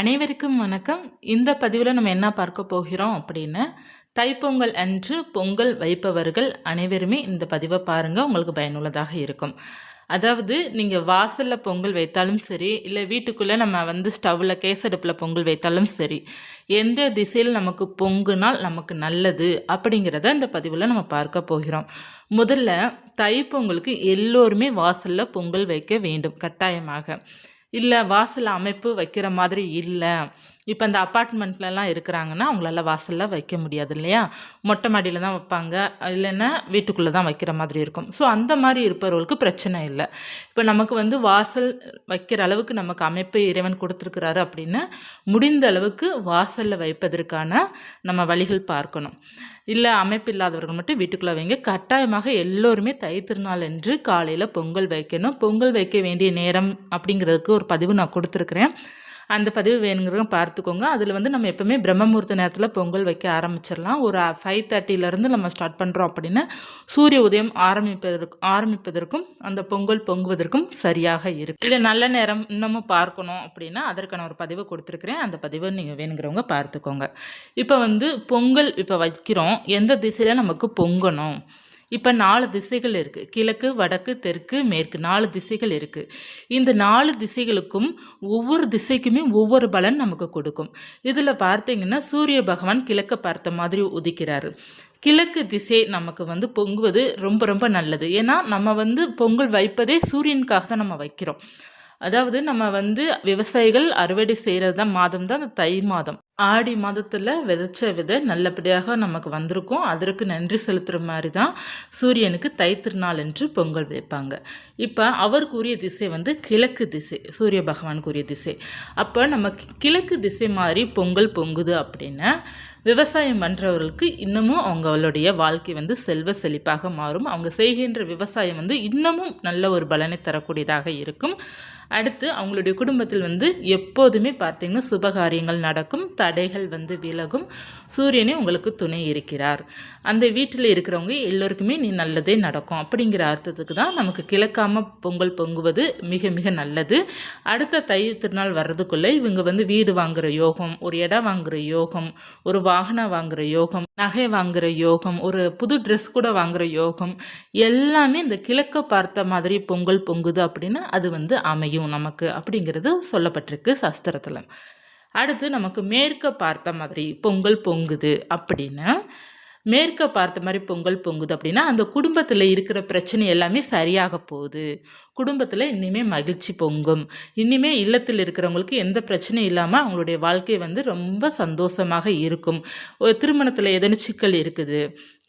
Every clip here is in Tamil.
அனைவருக்கும் வணக்கம். இந்த பதிவில் நம்ம என்ன பார்க்க போகிறோம் அப்படின்னு தைப்பொங்கல் அன்று பொங்கல் வைப்பவர்கள் அனைவருமே இந்த பதிவை பாருங்கள் உங்களுக்கு பயனுள்ளதாக இருக்கும். அதாவது நீங்கள் வாசலில் பொங்கல் வைத்தாலும் சரி இல்லை வீட்டுக்குள்ளே நம்ம வந்து ஸ்டவ்வில் கேசடுப்பில் பொங்கல் வைத்தாலும் சரி எந்த திசையில் நமக்கு பொங்குனால் நமக்கு நல்லது அப்படிங்கிறத இந்த பதிவில் நம்ம பார்க்க போகிறோம். முதல்ல தைப்பொங்கலுக்கு எல்லோருமே வாசலில் பொங்கல் வைக்க வேண்டும் கட்டாயமாக. இல்லை வாசல் அமைப்பு வைக்கிற மாதிரி இல்லை. இப்போ இந்த அப்பார்ட்மெண்ட்லலாம் இருக்கிறாங்கன்னா அவங்களால வாசலில் வைக்க முடியாது இல்லையா? மொட்டை மாடியில் தான் வைப்பாங்க. இல்லைன்னா வீட்டுக்குள்ளே தான் வைக்கிற மாதிரி இருக்கும். ஸோ அந்த மாதிரி இருப்பவர்களுக்கு பிரச்சனை இல்லை. இப்போ நமக்கு வந்து வாசல் வைக்கிற அளவுக்கு நமக்கு அமைப்பு இறைவன் கொடுத்துருக்குறாரு அப்படின்னு முடிந்த அளவுக்கு வாசலில் வைப்பதற்கான நம்ம வழிகள் பார்க்கணும். இல்லை அமைப்பு இல்லாதவர்கள் மட்டும் வீட்டுக்குள்ளே வைங்க. கட்டாயமாக எல்லோருமே தை திருநாள் என்று காலையில் பொங்கல் வைக்கணும். பொங்கல் வைக்க வேண்டிய நேரம் அப்படிங்கிறதுக்கு ஒரு பதிவு நான் கொடுத்துருக்குறேன். அந்த பதிவு வேணுங்கிறவங்க பார்த்துக்கோங்க. அதில் வந்து நம்ம எப்போவுமே பிரம்மமுகூர்த்த நேரத்தில் பொங்கல் வைக்க ஆரம்பிச்சிடலாம். ஒரு ஃபைவ் தேர்ட்டிலேருந்து நம்ம ஸ்டார்ட் பண்ணுறோம் அப்படின்னா சூரிய உதயம் ஆரம்பிப்பதற்கு ஆரம்பிப்பதற்கும் அந்த பொங்கல் பொங்குவதற்கும் சரியாக இருக்கும் இல்லை நல்ல நேரம் இன்னமும் பார்க்கணும் அப்படின்னா அதற்கான ஒரு பதிவை கொடுத்துருக்குறேன். அந்த பதிவை நீங்கள் வேணுங்கிறவங்க பார்த்துக்கோங்க. இப்போ வந்து பொங்கல் இப்போ வைக்கிறோம். எந்த திசையில் நமக்கு பொங்கணும்? இப்போ நாலு திசைகள் இருக்குது கிழக்கு வடக்கு தெற்கு மேற்கு. நாலு திசைகள் இருக்குது இந்த நாலு திசைகளுக்கும் ஒவ்வொரு திசைக்குமே ஒவ்வொரு பலன் நமக்கு கொடுக்கும். இதில் பார்த்தீங்கன்னா சூரிய பகவான் கிழக்க பார்த்த மாதிரி உதிக்கிறாரு. கிழக்கு திசை நமக்கு வந்து பொங்குவது ரொம்ப ரொம்ப நல்லது. ஏன்னா நம்ம வந்து பொங்கல் வைப்பதே சூரியனுக்காக தான் நம்ம வைக்கிறோம். அதாவது நம்ம வந்து விவசாயிகள் அறுவடை செய்கிறது தான் மாதம் தான் அந்த தை மாதம். ஆடி மாதத்தில் விதைச்ச விதை நல்லபடியாக நமக்கு வந்திருக்கும். அதற்கு நன்றி செலுத்துகிற மாதிரி தான் சூரியனுக்கு தைத்திருநாள் என்று பொங்கல் வைப்பாங்க. இப்போ அவருக்குரிய திசை வந்து கிழக்கு திசை சூரிய பகவானுக்குரிய திசை. அப்போ நம்ம கிழக்கு திசை மாதிரி பொங்கல் பொங்குது அப்படின்னா விவசாயம் பண்ணுறவர்களுக்கு இன்னமும் அவங்களுடைய வாழ்க்கை வந்து செல்வ செழிப்பாக மாறும். அவங்க செய்கின்ற விவசாயம் வந்து இன்னமும் நல்ல ஒரு பலனை தரக்கூடியதாக இருக்கும். அடுத்து அவங்களுடைய குடும்பத்தில் வந்து எப்போதுமே பார்த்திங்கன்னா சுபகாரியங்கள் நடக்கும். தடைகள் வந்து விலகும். சூரியனே உங்களுக்கு துணை இருக்கிறார். அந்த வீட்டில் இருக்கிறவங்க எல்லோருக்குமே நீ நல்லதே நடக்கும். அப்படிங்கிற அர்த்தத்துக்கு தான் நமக்கு கிழக்காம பொங்கல் பொங்குவது மிக மிக நல்லது. அடுத்த தை திருநாள் வர்றதுக்குள்ளே இவங்க வந்து வீடு வாங்குகிற யோகம் ஒரு இடம் வாங்குகிற யோகம் ஒரு வாகனம் வாங்குகிற யோகம் நகை வாங்குகிற யோகம் ஒரு புது ட்ரெஸ் கூட வாங்குகிற யோகம் எல்லாமே இந்த கிழக்க பார்த்த மாதிரி பொங்கல் பொங்குது அப்படின்னா அது வந்து அமையும் நமக்கு அப்படிங்கிறது சொல்லப்பட்டிருக்கு சஸ்திரத்தில். அடுத்து நமக்கு மேற்க பார்த்த மாதிரி பொங்கல் பொங்குது அப்படின்னா மேற்க பார்த்த மாதிரி பொங்கல் பொங்குது அப்படின்னா அந்த குடும்பத்தில் இருக்கிற பிரச்சனை எல்லாமே சரியாக போகுது. குடும்பத்தில் இனிமேல் மகிழ்ச்சி பொங்கும். இனிமேல் இல்லத்தில் இருக்கிறவங்களுக்கு எந்த பிரச்சனையும் இல்லாமல் அவங்களுடைய வாழ்க்கை வந்து ரொம்ப சந்தோஷமாக இருக்கும். திருமணத்தில் எதனும் சிக்கல் இருக்குது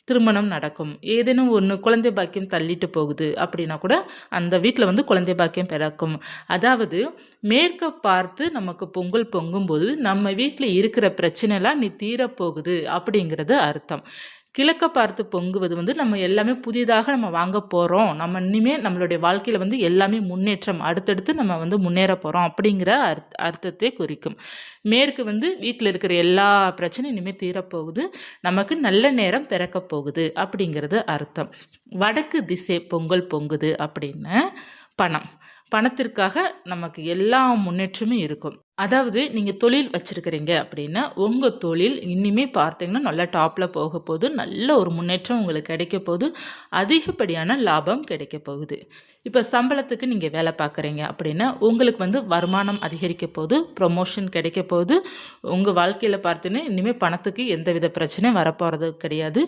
திருமணம் நடக்கும். ஏதேனும் ஒன்று குழந்தை பாக்கியம் தள்ளிட்டு போகுது அப்படின்னா கூட அந்த வீட்டில் வந்து குழந்தை பாக்கியம் பிறக்கும். அதாவது மேற்க பார்த்து நமக்கு பொங்கல் பொங்கும்போது நம்ம வீட்டில் இருக்கிற பிரச்சனைலாம் நீ தீரப்போகுது அப்படிங்கிறது அர்த்தம். கிழக்க பார்த்து பொங்குவது வந்து நம்ம எல்லாமே புதிதாக நம்ம வாங்க போகிறோம் நம்ம இனிமேல் நம்மளுடைய வாழ்க்கையில் வந்து எல்லாமே முன்னேற்றம் அடுத்தடுத்து நம்ம வந்து முன்னேற போகிறோம் அப்படிங்கிற அர்த் அர்த்தத்தை குறிக்கும். மேற்கு வந்து வீட்டில் இருக்கிற எல்லா பிரச்சனையும் இனிமேல் தீரப்போகுது. நமக்கு நல்ல நேரம் பிறக்க போகுது அப்படிங்கிறது அர்த்தம். வடக்கு திசை பொங்கல் பொங்குது அப்படின்னு பணம். பணத்திற்காக நமக்கு எல்லா முன்னேற்றமும் இருக்கும். அதாவது நீங்கள் தொழில் வச்சுருக்கிறீங்க அப்படின்னா உங்கள் தொழில் இனிமேல் பார்த்தீங்கன்னா நல்லா டாப்பில் போக போகுது. நல்ல ஒரு முன்னேற்றம் உங்களுக்கு கிடைக்க போகுது. அதிகப்படியான லாபம் கிடைக்க போகுது. இப்போ சம்பளத்துக்கு நீங்கள் வேலை பார்க்குறீங்க அப்படின்னா உங்களுக்கு வந்து வருமானம் அதிகரிக்க போகுது ப்ரொமோஷன் கிடைக்க போகுது. உங்கள் வாழ்க்கையில் பார்த்தீங்கன்னா இனிமேல் பணத்துக்கு எந்த வித பிரச்சனையும் வரப்போகிறது கிடையாது.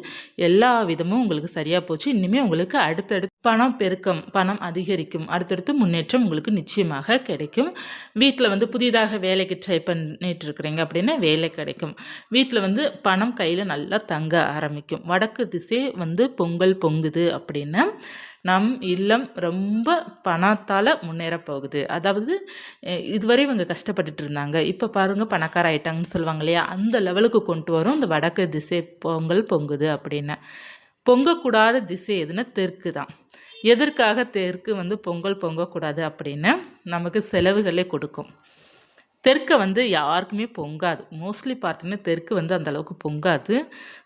எல்லா விதமும் உங்களுக்கு சரியாக போச்சு. இனிமேல் உங்களுக்கு அடுத்தடுத்து பணம் பெருக்கம் பணம் அதிகரிக்கும் அடுத்தடுத்து முன்னேற்றம் உங்களுக்கு நிச்சயமாக கிடைக்கும். வீட்டில் வந்து புதிதாக வேலைக்கு ட்ரை பண்ணிட்டு இருக்கிறீங்க அப்படின்னா வேலை கிடைக்கும். வீட்டில் வந்து பணம் கையில் நல்லா தங்க ஆரம்பிக்கும். வடக்கு திசை வந்து பொங்கல் பொங்குது அப்படின்னா நம் இல்லம் ரொம்ப பணத்தால் முன்னேற போகுது அதாவது இதுவரை இவங்க கஷ்டப்பட்டுட்டு இருந்தாங்க. இப்போ பாருங்கள் பணக்கார ஆயிட்டாங்கன்னு சொல்லுவாங்க இல்லையா? அந்த லெவலுக்கு கொண்டு வரும். இந்த வடக்கு திசை பொங்கல் பொங்குது அப்படின்னு. பொங்கக்கூடாத திசை எதுனா தெற்கு தான். எதற்காக தெற்கு வந்து பொங்கல் பொங்கக்கூடாது அப்படின்னு நமக்கு செலவுகளே கொடுக்கும். தெற்க வந்து யாருக்குமே பொங்காது. மோஸ்ட்லி பார்த்தீங்கன்னா தெற்கு வந்து அந்த அளவுக்கு பொங்காது.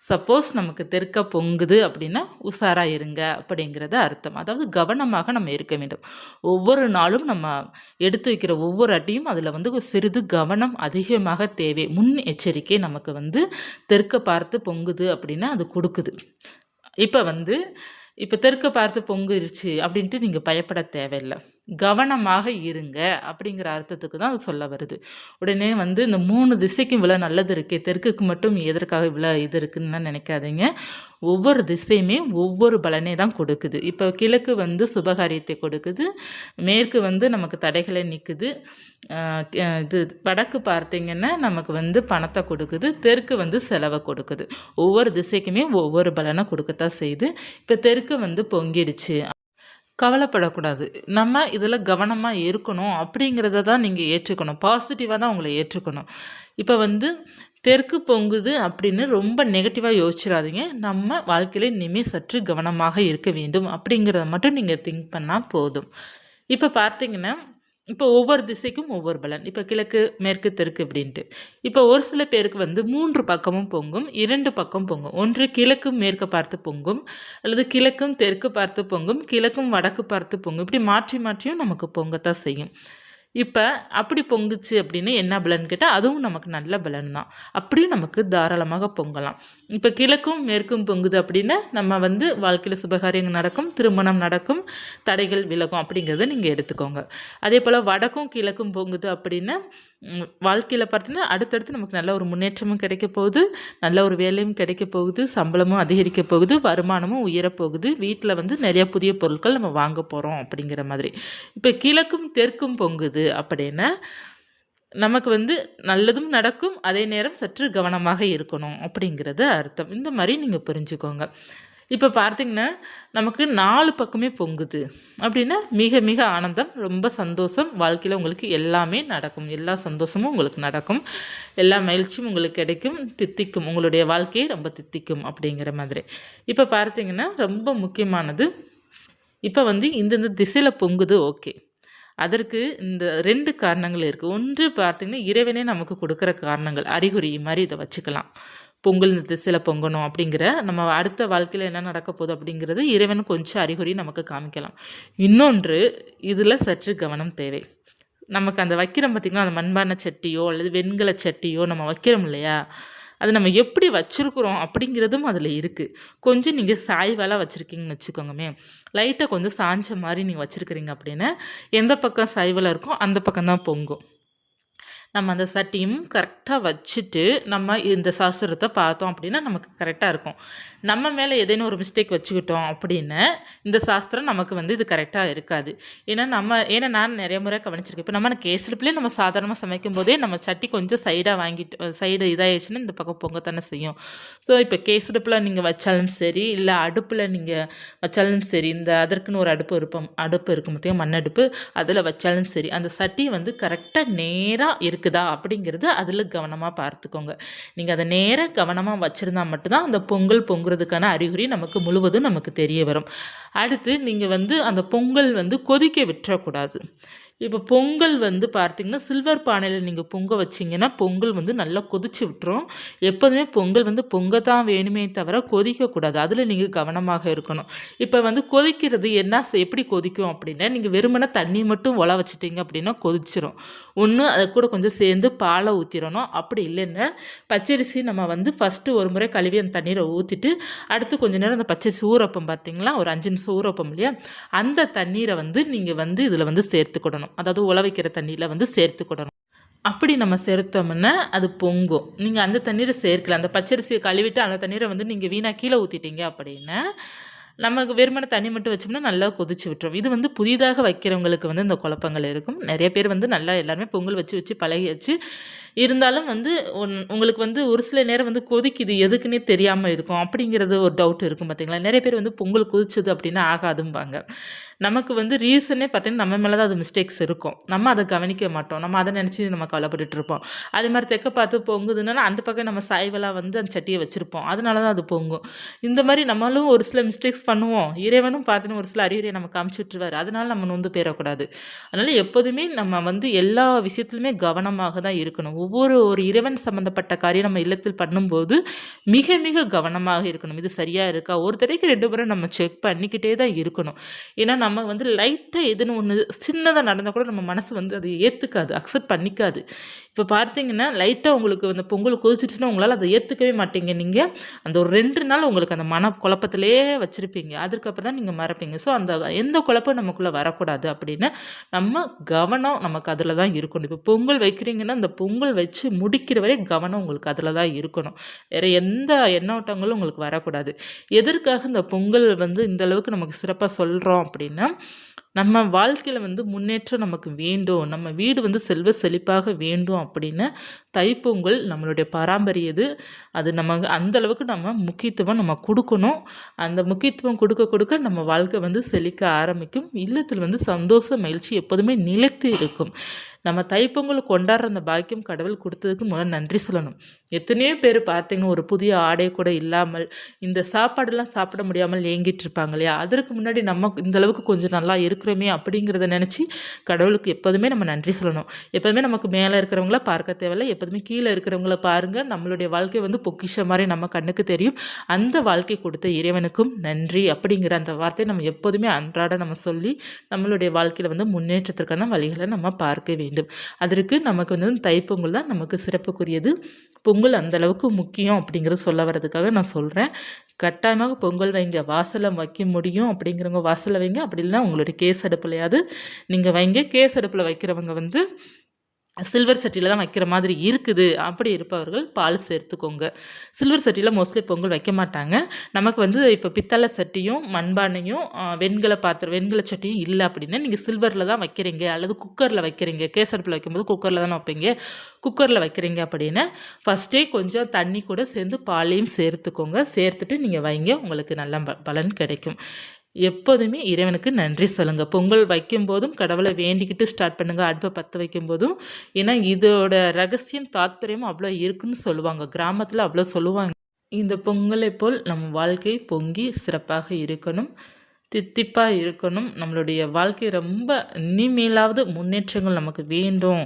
சப்போஸ் நமக்கு தெற்க பொங்குது அப்படின்னா உஷாராக இருங்க அப்படிங்கிறது அர்த்தம். அதாவது கவனமாக நம்ம இருக்க வேண்டும். ஒவ்வொரு நாளும் நம்ம எடுத்து வைக்கிற ஒவ்வொரு அட்டியும் அதில் வந்து சிறிது கவனம் அதிகமாக தேவை. முன் எச்சரிக்கை நமக்கு வந்து தெற்க பார்த்து பொங்குது அப்படின்னா அது கொடுக்குது. இப்போ வந்து இப்போ தெற்க பார்த்து பொங்கிருச்சு அப்படின்ட்டு நீங்கள் பயப்பட தேவையில்லை. கவனமாக இருங்க அப்படிங்கிற அர்த்தத்துக்கு தான் அது சொல்ல வருது. உடனே வந்து இந்த மூணு திசைக்கும் இவ்வளோ நல்லது இருக்குது தெற்குக்கு மட்டும் எதற்காக இவ்வளோ இது இருக்குன்னு நினைக்காதீங்க. ஒவ்வொரு திசையுமே ஒவ்வொரு பலனை தான் கொடுக்குது. இப்போ கிழக்கு வந்து சுபகாரியத்தை கொடுக்குது. மேற்கு வந்து நமக்கு தடைகளை நிற்குது இது வடக்கு பார்த்தீங்கன்னா நமக்கு வந்து பணத்தை கொடுக்குது. தெற்கு வந்து செலவை கொடுக்குது. ஒவ்வொரு திசைக்குமே ஒவ்வொரு பலனை கொடுக்கத்தான் செய்யுது. இப்போ தெற்கு வந்து பொங்கிடுச்சு. கவலைப்படக்கூடாது. நம்ம இதில் கவனமாக இருக்கணும் அப்படிங்கிறத தான் நீங்கள் ஏற்றுக்கணும். பாசிட்டிவாக தான் உங்களை ஏற்றுக்கணும். இப்போ வந்து தெற்கு பொங்குது அப்படின்னு ரொம்ப நெகட்டிவாக யோசிச்சிடாதீங்க நம்ம வாழ்க்கையில் இனிமேல் சற்று கவனமாக இருக்க வேண்டும் அப்படிங்கிறத மட்டும் நீங்கள் திங்க் பண்ணால் போதும். இப்போ பார்த்தீங்கன்னா இப்போ ஒவ்வொரு திசைக்கும் ஒவ்வொரு பலன். இப்போ கிழக்கு மேற்கு தெற்கு அப்படின்ட்டு இப்போ ஒரு சில பேருக்கு வந்து மூன்று பக்கமும் பொங்கும் இரண்டு பக்கம் பொங்கும். ஒன்று கிழக்கும் மேற்கு பார்த்து பொங்கும் அல்லது கிழக்கும் தெற்கு பார்த்து பொங்கும் கிழக்கும் வடக்கு பார்த்து பொங்கும். இப்படி மாற்றி மாற்றியும் நமக்கு பொங்கத்தான் செய்யும். இப்போ அப்படி பொங்குச்சு அப்படின்னு என்ன பலன் கேட்டால் அதுவும் நமக்கு நல்ல பலன் தான் அப்படியும் நமக்கு தாராளமாக பொங்கலாம். இப்போ கிழக்கும் மேற்கும் பொங்குது அப்படின்னா நம்ம வந்து வாழ்க்கையில் சுபகாரியங்கள் நடக்கும் திருமணம் நடக்கும் தடைகள் விலகும் அப்படிங்கிறத நீங்கள் எடுத்துக்கோங்க. அதே போல் வடக்கும் கிழக்கும் பொங்குது அப்படின்னா வாழ்க்கையில் பார்த்தீங்கன்னா அடுத்தடுத்து நமக்கு நல்ல ஒரு முன்னேற்றமும் கிடைக்க போகுது. நல்ல ஒரு வேலையும் கிடைக்க போகுது. சம்பளமும் அதிகரிக்க போகுது. வருமானமும் உயரப்போகுது வீட்டில் வந்து நிறைய புதிய பொருட்கள் நம்ம வாங்க போகிறோம் அப்படிங்கிற மாதிரி. இப்போ கிழக்கும் தெற்கும் பொங்குது அப்படின்னா நமக்கு வந்து நல்லதும் நடக்கும். அதே நேரம் சற்று கவனமாக இருக்கணும் அப்படிங்கிறது அர்த்தம். இந்த மாதிரி நீங்கள் புரிஞ்சுக்கோங்க. இப்போ பார்த்திங்கன்னா நமக்கு நாலு பக்கமே பொங்குது. அப்படின்னா மிக மிக ஆனந்தம் ரொம்ப சந்தோஷம். வாழ்க்கையில் உங்களுக்கு எல்லாமே நடக்கும். எல்லா சந்தோஷமும் உங்களுக்கு நடக்கும். எல்லா மகிழ்ச்சியும் உங்களுக்கு கிடைக்கும். தித்திக்கும். உங்களுடைய வாழ்க்கையை ரொம்ப தித்திக்கும் அப்படிங்கிற மாதிரி. இப்போ பார்த்திங்கன்னா ரொம்ப முக்கியமானது இப்போ வந்து இந்தந்த திசையில் பொங்குது ஓகே. அதற்கு இந்த ரெண்டு காரணங்கள் இருக்குது ஒன்று பார்த்திங்கன்னா இறைவனே நமக்கு கொடுக்குற காரணங்கள் அறிகுறி மாதிரி இதை வச்சுக்கலாம். பொங்கல் இந்த திசையில் பொங்கணும் அப்படிங்கிற நம்ம அடுத்த வாழ்க்கையில் என்ன நடக்க போகுது அப்படிங்கிறது இறைவன் கொஞ்சம் அறிகுறி நமக்கு காமிக்கலாம். இன்னொன்று இதில் சற்று கவனம் தேவை. நமக்கு அந்த வைக்கிறோம் பார்த்திங்கன்னா அந்த மண்பான சட்டியோ அல்லது வெண்கல சட்டியோ நம்ம வைக்கிறோம் இல்லையா? அது நம்ம எப்படி வச்சுருக்குறோம் அப்படிங்கிறதும் அதில் இருக்குது கொஞ்சம் நீங்கள் சாய்வாலாக வச்சுருக்கீங்கன்னு வச்சுக்கோங்கமே. லைட்டாக கொஞ்சம் சாஞ்ச மாதிரி நீங்கள் வச்சுருக்கிறீங்க அப்படின்னா எந்த பக்கம் சாய்வில் இருக்கோ அந்த பக்கம் தான் பொங்கும். நம்ம அந்த சட்டியும் கரெக்டாக வச்சுட்டு நம்ம இந்த சாஸ்திரத்தை பார்த்தோம் அப்படின்னா நமக்கு கரெக்டாக இருக்கும். நம்ம மேலே ஏதேனும் ஒரு மிஸ்டேக் வச்சுக்கிட்டோம் அப்படின்னு இந்த சாஸ்திரம் நமக்கு வந்து இது கரெக்டாக இருக்காது. ஏன்னா நம்ம ஏன்னா நான் நிறைய முறை கவனிச்சிருக்கேன். இப்போ நம்ம கேஸ்டுப்புலேயே நம்ம சாதாரணமாக சமைக்கும் போதே நம்ம சட்டி கொஞ்சம் சைடாக வாங்கிட்டு சைடு இதாகிடுச்சுன்னா இந்த பக்கம் பொங்க தானே செய்யும். ஸோ இப்போ கேஸ்டுப்பில் நீங்கள் வச்சாலும் சரி இல்லை அடுப்பில் நீங்கள் வச்சாலும் சரி இந்த அதற்குன்னு ஒரு அடுப்பு இருப்போம் அடுப்பு இருக்கும் பார்த்திங்க மண் அடுப்பு அதில் வச்சாலும் சரி அந்த சட்டி வந்து கரெக்டாக நேராக இருக்கு. இருக்குதா அப்படிங்கிறது அதில் கவனமாக பார்த்துக்கோங்க. நீங்கள் அதை நேராக கவனமாக வச்சுருந்தா மட்டும்தான் அந்த பொங்கல் பொங்குறதுக்கான அறிகுறி நமக்கு முழுவதும் நமக்கு தெரிய வரும். அடுத்து நீங்கள் வந்து அந்த பொங்கல் வந்து கொதிக்க விட்டுறக்கூடாது. இப்போ பொங்கல் வந்து பார்த்திங்கன்னா சில்வர் பானையில் நீங்கள் பொங்க வச்சிங்கன்னா பொங்கல் வந்து நல்லா கொதிச்சு விட்டுரும். எப்போதுமே பொங்கல் வந்து பொங்க தான் வேணுமே தவிர கொதிக்கக்கூடாது அதில் நீங்கள் கவனமாக இருக்கணும். இப்போ வந்து கொதிக்கிறது என்ன எப்படி கொதிக்கும் அப்படின்னா நீங்கள் வெறுமனை தண்ணி மட்டும் ஒல வச்சிட்டிங்க அப்படின்னா கொதிச்சிரும். ஒன்று அதை கூட கொஞ்சம் சேர்ந்து பாலை ஊற்றிடணும் அப்படி இல்லைன்னா பச்சரிசி நம்ம வந்து ஃபஸ்ட்டு ஒரு முறை கழுவி அந்த தண்ணீரை ஊற்றிட்டு அடுத்து கொஞ்ச நேரம் அந்த பச்சரிசி ஊறப்பம் பார்த்திங்களா? ஒரு அஞ்சு நிமிஷம் ஊறப்பம் இல்லையா? அந்த தண்ணீரை வந்து நீங்கள் வந்து இதில் வந்து சேர்த்துக்கிடணும். அதாவது உல வைக்கிற தண்ணியில் வந்து சேர்த்துக்கிடணும் அப்படி நம்ம சேர்த்தோம்னா அது பொங்கும். நீங்கள் அந்த தண்ணீரை சேர்க்கல அந்த பச்சரிசியை கழுவிட்டு அந்த தண்ணீரை வந்து நீங்கள் வீணாக கீழே ஊற்றிட்டீங்க அப்படின்னா நமக்கு வெறுமனை தண்ணி மட்டும் வச்சோம்னா நல்லா கொதிச்சு விட்டுரும். இது வந்து புதிதாக வைக்கிறவங்களுக்கு வந்து இந்த குழப்பங்கள் இருக்கும். நிறைய பேர் வந்து நல்லா எல்லாருமே பொங்கல் வச்சு வச்சு பழகி வச்சு இருந்தாலும் வந்து உங்களுக்கு வந்து ஒரு சில நேரம் வந்து கொதிக்குது எதுக்குன்னே தெரியாமல் இருக்கும். அப்படிங்கிறது ஒரு டவுட் இருக்கும் பார்த்தீங்களா நிறைய பேர் வந்து பொங்கல் கொதிச்சது அப்படின்னா ஆகாதும்பாங்க. நமக்கு வந்து ரீசனே பார்த்தீங்கன்னா நம்ம மேலே தான் அது மிஸ்டேக்ஸ் இருக்கும். நம்ம அதை கவனிக்க மாட்டோம். நம்ம அதை நினச்சி நம்ம கவலைப்பட்டுட்டு இருப்போம். அதே மாதிரி தெக்க பார்த்து பொங்குதுன்னா அந்த பக்கம் நம்ம சாய்வலாக வந்து அந்த சட்டியை வச்சுருப்போம். அதனால தான் அது பொங்கும். இந்த மாதிரி நம்மளும் ஒரு சில மிஸ்டேக்ஸ் பண்ணுவோம். இறைவனும் பார்த்தீங்கன்னா ஒரு சில அறிவுரையை நம்ம காமிச்சிட்ருவார் அதனால நம்ம நொந்து போயிடக்கூடாது. அதனால் எப்போதுமே நம்ம வந்து எல்லா விஷயத்துலையுமே கவனமாக தான் இருக்கணும். ஒவ்வொரு ஒரு இறைவன் சம்மந்தப்பட்ட காரியம் நம்ம இல்லத்தில் பண்ணும்போது மிக மிக கவனமாக இருக்கணும். இது சரியாக இருக்கா? ஒரு தடவைக்கு ரெண்டு முறை நம்ம செக் பண்ணிக்கிட்டே தான் இருக்கணும். ஏன்னா நம்ம வந்து லைட்டாக எதுன்னு ஒன்று சின்னதாக நடந்தால் கூட நம்ம மனசு வந்து அதை ஏற்றுக்காது அக்செப்ட் பண்ணிக்காது. இப்போ பார்த்தீங்கன்னா லைட்டாக உங்களுக்கு அந்த பொங்கல் கொதிச்சிருச்சுன்னா உங்களால் அதை ஏற்றுக்கவே மாட்டீங்க நீங்கள் அந்த ஒரு ரெண்டு நாள் உங்களுக்கு அந்த மன குழப்பத்திலே வச்சுருப்பீங்க. அதுக்கப்புறம் தான் நீங்கள் மறப்பீங்க. ஸோ அந்த எந்த குழப்பம் நமக்குள்ளே வரக்கூடாது அப்படின்னு நம்ம கவனம் நமக்கு அதில் தான் இருக்கணும். இப்போ பொங்கல் வைக்கிறீங்கன்னா அந்த பொங்கல் வச்சு முடிக்கிற வரை கவனம் உங்களுக்கு அதில் தான் இருக்கணும். வேறு எந்த எண்ணோட்டங்களும் உங்களுக்கு வரக்கூடாது. எதற்காக இந்த பொங்கல் வந்து இந்த அளவுக்கு நமக்கு சிறப்பாக சொல்கிறோம் அப்படின்னா பார்த்தீங்கன்னா நம்ம வாழ்க்கையில் வந்து முன்னேற்றம் நமக்கு வேண்டும். நம்ம வீடு வந்து செல்வ செழிப்பாக வேண்டும் அப்படின்னு தைப்பொங்கல் நம்மளுடைய பாரம்பரியது அது நம்ம அந்த அளவுக்கு நம்ம முக்கியத்துவம் நம்ம கொடுக்கணும். அந்த முக்கியத்துவம் கொடுக்க கொடுக்க நம்ம வாழ்க்கை வந்து செழிக்க ஆரம்பிக்கும். இல்லத்தில் வந்து சந்தோஷ மகிழ்ச்சி எப்போதுமே நிலைத்து இருக்கும். நம்ம தைப்பொங்கல் கொண்டாடுற அந்த பாக்கியம் கடவுள் கொடுத்ததுக்கு முதல் நன்றி சொல்லணும். எத்தனையோ பேர் பார்த்தீங்க ஒரு புதிய ஆடை கூட இல்லாமல் இந்த சாப்பாடெல்லாம் சாப்பிட முடியாமல் ஏங்கிட்டு இருப்பாங்க இல்லையா? அதற்கு முன்னாடி நம்ம இந்த அளவுக்கு கொஞ்சம் நல்லா இருக்கிறோமே அப்படிங்கிறத நினச்சி கடவுளுக்கு எப்போதுமே நம்ம நன்றி சொல்லணும். எப்போதுமே நமக்கு மேலே இருக்கிறவங்கள பார்க்க தேவையில்லை. எப்போதுமே கீழே இருக்கிறவங்கள பாருங்கள் நம்மளுடைய வாழ்க்கை வந்து பொக்கிஷ மாதிரி நம்ம கண்ணுக்கு தெரியும். அந்த வாழ்க்கை கொடுத்த இறைவனுக்கும் நன்றி அப்படிங்கிற அந்த வார்த்தையை நம்ம எப்போதுமே அன்றாட நம்ம சொல்லி நம்மளுடைய வாழ்க்கையில் வந்து முன்னேற்றத்திற்கான வழிகளை நம்ம பார்க்க வேண்டும் வேண்டும். அதற்கு நமக்கு வந்து தைப்பொங்கல் தான் நமக்கு சிறப்புக்குரியது. பொங்கல் அந்தளவுக்கு முக்கியம் அப்படிங்கிறது சொல்ல வர்றதுக்காக நான் சொல்கிறேன் கட்டாயமாக பொங்கல் வைங்க. வாசலை வைக்க முடியும் அப்படிங்கிறவங்க வாசலை வைங்க. அப்படி இல்லைன்னா உங்களுடைய கேஸ் அடுப்புலையாவது நீங்கள் வைங்க. கேஸ் அடுப்பில் வைக்கிறவங்க வந்து சில்வர் சட்டியில் தான் வைக்கிற மாதிரி இருக்குது. அப்படி இருப்பவர்கள் பால் சேர்த்துக்கோங்க. சில்வர் சட்டியில் மோஸ்ட்லி பொங்கல் வைக்க மாட்டாங்க. நமக்கு வந்து இப்போ பித்தளை சட்டியும் மண்பானையும் வெண்கல பாத்திரம் வெண்கல சட்டியும் இல்லை அப்படின்னா நீங்கள் சில்வரில் தான் வைக்கிறீங்க. அல்லது குக்கரில் வைக்கிறீங்க. கேசடுப்பில் வைக்கும்போது குக்கரில் தானே வைப்பீங்க. குக்கரில் வைக்கிறீங்க அப்படின்னா ஃபஸ்ட்டே கொஞ்சம் தண்ணி கூட சேர்ந்து பாலையும் சேர்த்துக்கோங்க. சேர்த்துட்டு நீங்கள் வைங்க. உங்களுக்கு நல்ல பலன் கிடைக்கும். எப்போதுமே இறைவனுக்கு நன்றி சொல்லுங்கள் பொங்கல் வைக்கும்போதும் கடவுளை வேண்டிக்கிட்டு ஸ்டார்ட் பண்ணுங்கள் அடுப்பை பற்ற வைக்கும்போதும் ஏன்னா இதோட ரகசியம் தாத்பரியமும் அவ்வளோ இருக்குன்னு சொல்லுவாங்க. கிராமத்தில் அவ்வளோ சொல்லுவாங்க. இந்த பொங்கலை போல் நம்ம வாழ்க்கை பொங்கி சிறப்பாக இருக்கணும். தித்திப்பாக இருக்கணும். நம்மளுடைய வாழ்க்கை ரொம்ப இனிமேலாவது முன்னேற்றங்கள் நமக்கு வேண்டும்.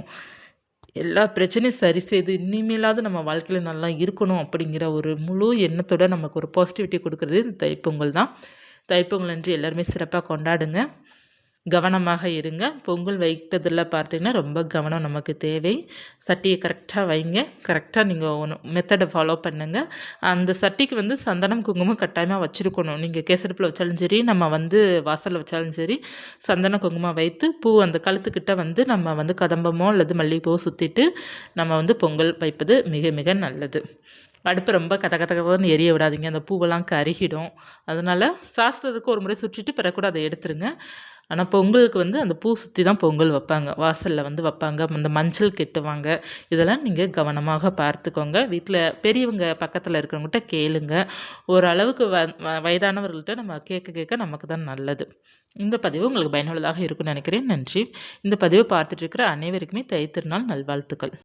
எல்லா பிரச்சனையும் சரி செய்து இனிமேலாவது நம்ம வாழ்க்கையில் நல்லா இருக்கணும் அப்படிங்கிற ஒரு முழு எண்ணத்தோட நமக்கு ஒரு பாசிட்டிவிட்டி கொடுக்குறது இந்த தைப்பொங்கல் தான். தைப்பொங்கல் அன்று எல்லாருமே சிறப்பாக கொண்டாடுங்க. கவனமாக இருங்க. பொங்கல் வைப்பதில் பார்த்தீங்கன்னா ரொம்ப கவனம் நமக்கு தேவை. சட்டியை கரெக்டாக வைங்க. கரெக்டாக நீங்கள் ஒன்று மெத்தடை ஃபாலோ பண்ணுங்கள் அந்த சட்டிக்கு வந்து சந்தனம் குங்குமம் கட்டாயமாக வச்சுருக்கணும். நீங்கள் கேசடுப்பில் வச்சாலும் சரி நம்ம வந்து வாசலில் வச்சாலும் சரி சந்தன குங்குமம் வைத்து பூ அந்த கழுத்துக்கிட்ட வந்து நம்ம வந்து கதம்பமோ அல்லது மல்லிகைப்பூவோ சுற்றிட்டு நம்ம வந்து பொங்கல் வைப்பது மிக மிக நல்லது. அடுப்பு ரொம்ப கத கத கதன்னு எரிய விடாதீங்க. அந்த பூவெல்லாம் கருகிடும். அதனால் சாஸ்திரத்துக்கு ஒரு முறை சுற்றிட்டு பிறகு கூட அதை எடுத்துருங்க. ஆனால் பொங்கலுக்கு வந்து அந்த பூ சுற்றி தான் பொங்கல் வைப்பாங்க. வாசலில் வந்து வைப்பாங்க. அந்த மஞ்சள் கெட்டுவாங்க. இதெல்லாம் நீங்கள் கவனமாக பார்த்துக்கோங்க. வீட்டில் பெரியவங்க பக்கத்தில் இருக்கிறவங்ககிட்ட கேளுங்க. ஓரளவுக்கு வ வயதானவர்கள்ட்ட நம்ம கேட்க கேட்க நமக்கு தான் நல்லது. இந்த பதிவு உங்களுக்கு பயனுள்ளதாக இருக்கும்னு நினைக்கிறேன். நன்றி. இந்த பதிவை பார்த்துட்டு இருக்கிற அனைவருக்குமே தை திருநாள் நல்வாழ்த்துக்கள்.